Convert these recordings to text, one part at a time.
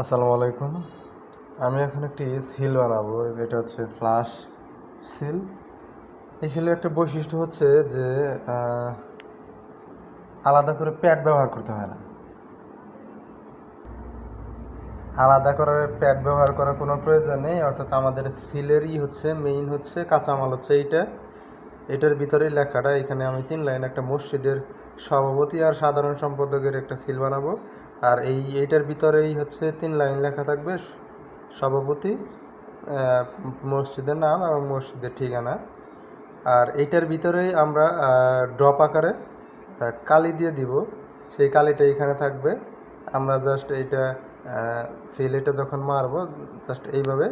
আসসালামু আলাইকুম। আমি এখন একটি সিল বানাবো। এটা হচ্ছে ফ্লাশ সিল। এই সিলের একটা বৈশিষ্ট্য হচ্ছে যে আলাদা করে প্যাড ব্যবহার করতে হয় না। আলাদা করার প্যাড ব্যবহার করার কোনো প্রয়োজন নেই, অর্থাৎ আমাদের সিলেরই হচ্ছে মেইন হচ্ছে, কাঁচামাল হচ্ছে এইটা। এটার ভিতরেই লেখাটা। এখানে আমি তিন লাইন একটা মসজিদের সভাপতি আর সাধারণ সম্পাদকের একটা সিল বানাবো। আর এই এইটার ভিতরেই হচ্ছে তিন লাইন লেখা থাকবে সভাপতি মসজিদের নাম এবং মসজিদের ঠিকানা। আর এইটার ভিতরেই আমরা ড্রপ আকারে কালি দিয়ে দিব। সেই কালিটা এখানে থাকবে। আমরা জাস্ট এইটা সিল এটা যখন মারবো জাস্ট এইভাবে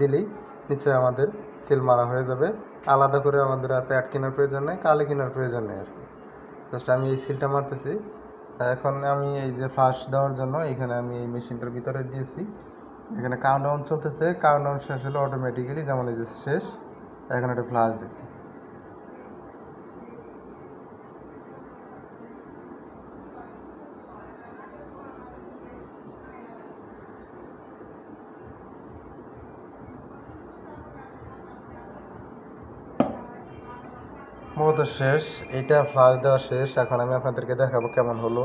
দিলেই নিচে আমাদের সিল মারা হয়ে যাবে। আলাদা করে আমাদের আর প্যাড কেনার প্রয়োজন নেই, কালি কেনার প্রয়োজন নেই আর কি। জাস্ট আমি এই সিলটা মারতেছি। এখন আমি এই যে ফাঁস দেওয়ার জন্য এখানে আমি এই মেশিনটার ভিতরে দিয়েছি। এখানে কাউন্ট ডাউন চলতেছে। কাউন্ট ডাউন শেষ হলে অটোমেটিক্যালি যেমন এই যে শেষ, এখন একটা ফ্লাশ দেবে মূলত শেষ এটা ফ্লাশ দেওয়া শেষ। এখন আমি আপনাদেরকে দেখাবো কেমন হলো।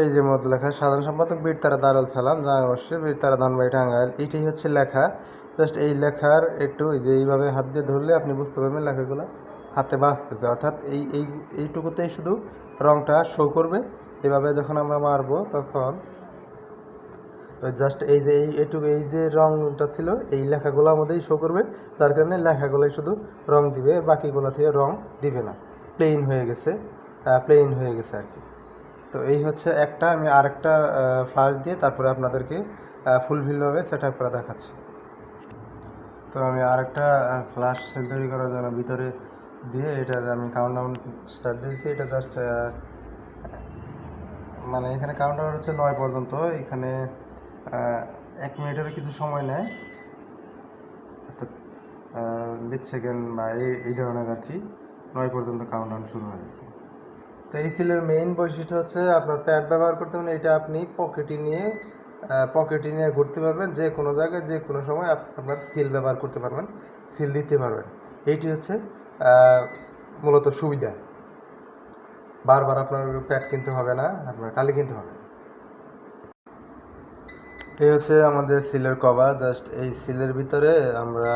এই যে মত লেখা, সাধারণ সম্পাদক বীরতারা দারুল সালাম জামা মসজিদ, বীরতারা ধনবাড়ি, টাঙ্গাইল এইটাই হচ্ছে লেখা। জাস্ট এই লেখার একটু যে এইভাবে হাত দিয়ে ধরলে আপনি বুঝতে পারবেন লেখাগুলো হাতে বাঁচতেছে অর্থাৎ এই এই, এইটুকুতেই শুধু রংটা শো করবে। এভাবে যখন আমরা মারবো তখন জাস্ট এই যে এই এইটুকু এই যে রংটা ছিল, এই লেখাগুলোর মধ্যেই শো করবে। যার কারণে লেখাগুলোই শুধু রং দিবে, বাকিগুলো থেকে রং দিবে না। প্লেন হয়ে গেছে প্লেন হয়ে গেছে আর কি। তো এই হচ্ছে একটা, আমি আরেকটা ফ্লাশ দিয়ে তারপরে আপনাদেরকে ফুলফিলভাবে সেট আপ করে দেখাচ্ছি। তো আমি আরেকটা ফ্লাশ সেল তৈরি করার জন্য ভিতরে দিয়ে এটার আমি কাউন্টডাউন স্টার্ট দিয়েছি। এটা জাস্ট মানে এখানে কাউন্টার হচ্ছে নয় পর্যন্ত। এখানে এক মিনিটেরও কিছু সময় নেয়। অর্থাৎ বিশ সেকেন্ড বা এই এই ধরনের আর কি, নয় পর্যন্ত কাউন্টডাউন শুরু হয়। তো এই সিলের মেইন বৈশিষ্ট্য হচ্ছে আপনার প্যাড ব্যবহার করতে মানে এটা আপনি পকেটে নিয়ে পকেটে নিয়ে ঘুরতে পারবেন। যে কোনো জায়গায়, যে কোনো সময় আপনার সিল ব্যবহার করতে পারবেন সিল দিতে পারবেন। এইটি হচ্ছে মূলত সুবিধা। বারবার আপনার প্যাড কিনতে হবে না, আপনার কালি কিনতে হবে এই হচ্ছে আমাদের সিলের কভার জাস্ট এই সিলের ভিতরে আমরা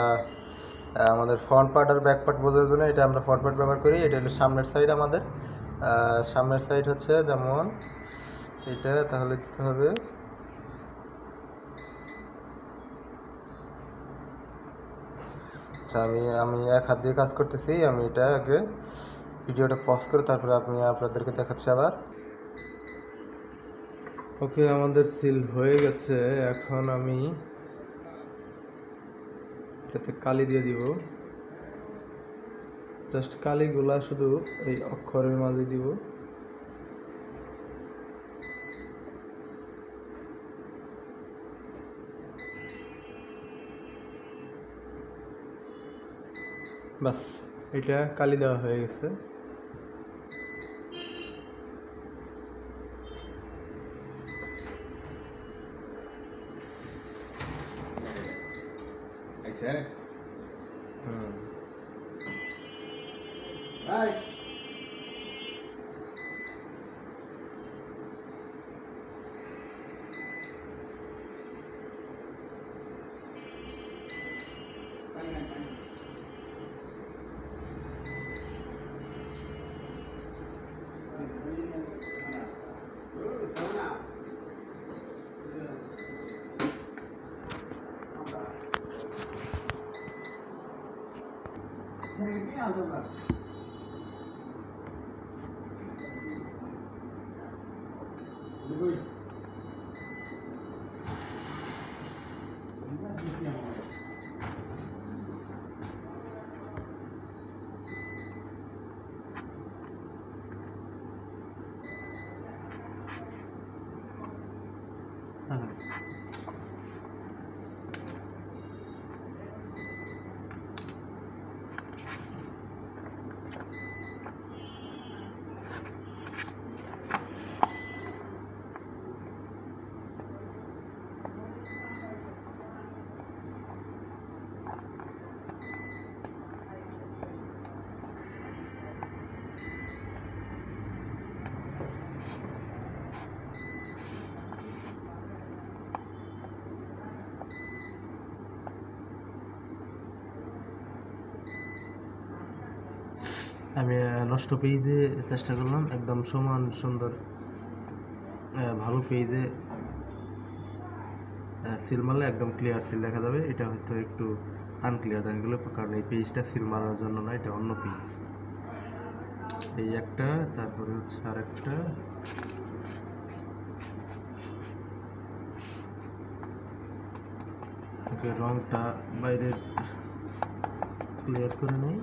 আমাদের ফ্রন্ট পার্ট আর ব্যাক পার্ট বোঝার জন্য এটা আমরা ফ্রন্ট পার্ট ব্যবহার করি। এটা হলো সামনের সাইড আমাদের। সামনের সাইড হচ্ছে যেমন এটা, তাহলে দিতে হবে। আচ্ছা আমি আমি এক হাত দিয়ে কাজ করতেছি, আমি এটা আগে ভিডিওটা পজ করে তারপরে আপনি আপনাদেরকে দেখাচ্ছি আবার। ওকে, আমাদের সিল হয়ে গেছে। এখন আমি এটাতে কালি দিয়ে দিব। জাস্ট কালিগুলা শুধু এই অক্ষরের মাঝে দিব বাস এটা কালি দেওয়া হয়ে গেছে Aise. 可以这样 আমি নষ্ট পেজে চেষ্টা করলাম, একদম সমান সুন্দর ভালো পেজে সিল মারলে একদম ক্লিয়ার সিল দেখা যাবে। এটা হয়তো একটু আনক্লিয়ার দেখা গেলো, কারণ এই পেজটা সিল মারার জন্য না, এটা অন্য পেজ। এই একটা, তারপরে হচ্ছে আরেকটা। রংটা বাইরের ক্লিয়ার করে নেই।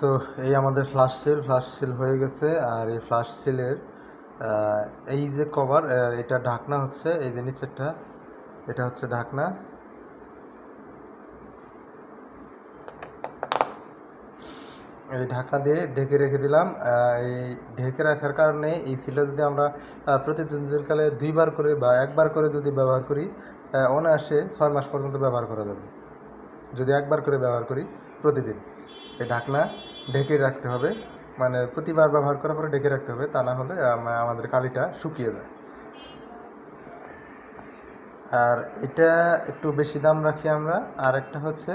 তো এই আমাদের ফ্লাশ সেল ফ্লাশ সেল হয়ে গেছে। আর এই ফ্লাশ সেলের এই যে কভার এটা ঢাকনা হচ্ছে এই যে নিচেরটা এটা হচ্ছে ঢাকনা। এই ঢাকনা দিয়ে ঢেকে রেখে দিলাম। এই ঢেকে রাখার কারণে এই সিলটা যদি আমরা আহ, প্রতিদিন কালে দুইবার করে বা একবার করে যদি ব্যবহার করি অনায়াসে ছয় মাস পর্যন্ত ব্যবহার করা যাবে। যদি একবার করে ব্যবহার করি প্রতিদিন। এই ঢাকনা ঢেকে রাখতে হবে। মানে প্রতিবার ব্যবহার করার পরে ঢেকে রাখতে হবে, তা না হলে আমাদের কালিটা শুকিয়ে যায়। আর এটা একটু বেশি দাম রাখি আমরা। আর একটা হচ্ছে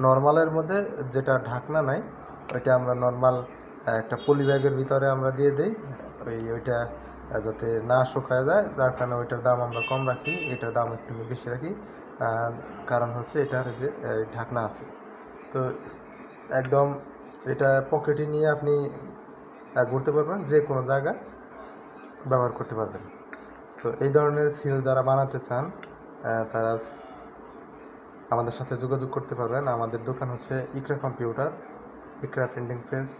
নর্মালের মধ্যে যেটা ঢাকনা নাই, ওইটা আমরা নর্মাল একটা পলি ব্যাগের ভিতরে আমরা দিয়ে দিই। ওই, ওইটা যাতে না শুকায় যায়। যার কারণে ওইটার দাম আমরা কম রাখি, এটার দাম একটু বেশি রাখি। কারণ হচ্ছে এটার যে ঢাকনা আছে। তো একদম এটা পকেটে নিয়ে আপনি ঘুরতে পারবেন, যে কোনো জায়গায় ব্যবহার করতে পারবেন। তো এই ধরনের সিল যারা বানাতে চান তারা আমাদের সাথে যোগাযোগ করতে পারবেন। আমাদের দোকান হচ্ছে Iqra computer, Iqra printing press,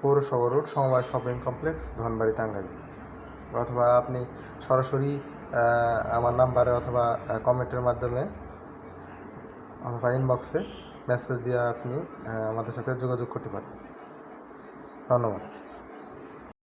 পৌরসভা রোড, সমবায় শপিং কমপ্লেক্স, ধনবাড়ি, টাঙ্গাইল। অথবা আপনি সরাসরি আমার নাম্বারে অথবা কমেন্টের মাধ্যমে, অথবা ইনবক্সে মেসেজ দিয়ে আপনি আমাদের সাথে যোগাযোগ করতে পারেন। ধন্যবাদ।